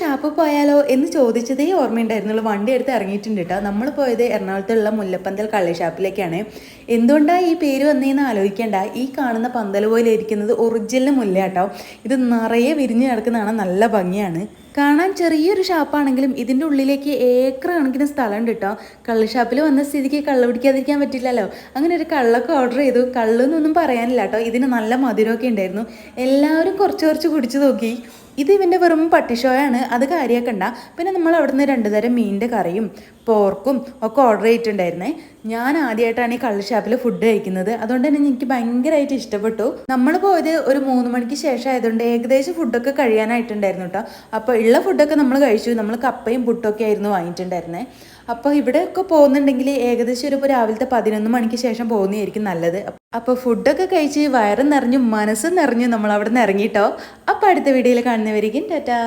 നമുക്കൊന്ന് പോയാലോ എന്ന് ചോദിച്ചതേ ഓർമ്മയുണ്ടായിരുന്നുള്ളൂ. വണ്ടി എടുത്ത് ഇറങ്ങിയിട്ടുണ്ട് കേട്ടോ. നമ്മൾ പോയത് എറണാകുളത്തുള്ള മുല്ലപ്പന്തൽ കള്ളി ഷാപ്പിലേക്കാണ്. എന്തുകൊണ്ടാണ് ഈ പേര് വന്നതെന്ന് ആലോചിക്കേണ്ട. ഈ കാണുന്ന പന്തൽ പോലെ ഇരിക്കുന്നത് ഒറിജിനൽ മുല്ല കേട്ടോ. ഇത് നിറയെ വിരിഞ്ഞ് കിടക്കുന്നതാണ്. നല്ല ഭംഗിയാണ്. കാണാൻ ചെറിയൊരു ഷാപ്പാണെങ്കിലും ഇതിന്റെ ഉള്ളിലേക്ക് ഏക്കർ കണക്കിന് സ്ഥലമുണ്ട് കേട്ടോ. കള്ള് ഷാപ്പിൽ വന്ന സ്ഥിതിക്ക് കള്ള് പിടിക്കാതിരിക്കാൻ പറ്റില്ലല്ലോ. അങ്ങനെ ഒരു കള്ളൊക്കെ ഓർഡർ ചെയ്തു. കള്ളെന്നൊന്നും പറയാനില്ല കേട്ടോ. ഇതിന് നല്ല മധുരമൊക്കെ ഉണ്ടായിരുന്നു. എല്ലാവരും കുറച്ച് കുറച്ച് കുടിച്ചു നോക്കി. ഇത് ഇവന്റെ വെറും പട്ടിഷോയാണ് അത് കാര്യമാക്കണ്ട പിന്നെ നമ്മൾ അവിടുന്ന് രണ്ട് തരം മീനിന്റെ കറിയും പോർക്കും ഒക്കെ ഓർഡർ ചെയ്തിട്ടുണ്ടായിരുന്നേ. ഞാൻ ആദ്യമായിട്ടാണ് ഈ കള്ള് ഷാപ്പിൽ ഫുഡ് കഴിക്കുന്നത്. അതുകൊണ്ട് തന്നെ എനിക്ക് ഭയങ്കരമായിട്ട് ഇഷ്ടപ്പെട്ടു. നമ്മൾ പോയത് ഒരു മൂന്ന് മണിക്ക് ശേഷം ആയതുകൊണ്ട് ഏകദേശം ഫുഡൊക്കെ കഴിയാനായിട്ടുണ്ടായിരുന്നു കേട്ടോ. അപ്പോൾ ഉള്ള ഫുഡൊക്കെ നമ്മൾ കഴിച്ചു. നമ്മൾ കപ്പയും പുട്ടൊക്കെ ആയിരുന്നു വാങ്ങിയിട്ടുണ്ടായിരുന്നേ. അപ്പോൾ ഇവിടെയൊക്കെ പോകുന്നുണ്ടെങ്കിൽ ഏകദേശം ഒരു രാവിലത്തെ പതിനൊന്ന് മണിക്ക് ശേഷം പോകുന്നതായിരിക്കും നല്ലത്. അപ്പോൾ ഫുഡൊക്കെ കഴിച്ച് വയറും നിറഞ്ഞു മനസ്സും നിറഞ്ഞു നമ്മൾ അവിടെ നിന്ന് ഇറങ്ങിയിട്ടോ അപ്പോൾ അടുത്ത വീഡിയോയിൽ കാണുന്നവരിക്കും ടാറ്റാ.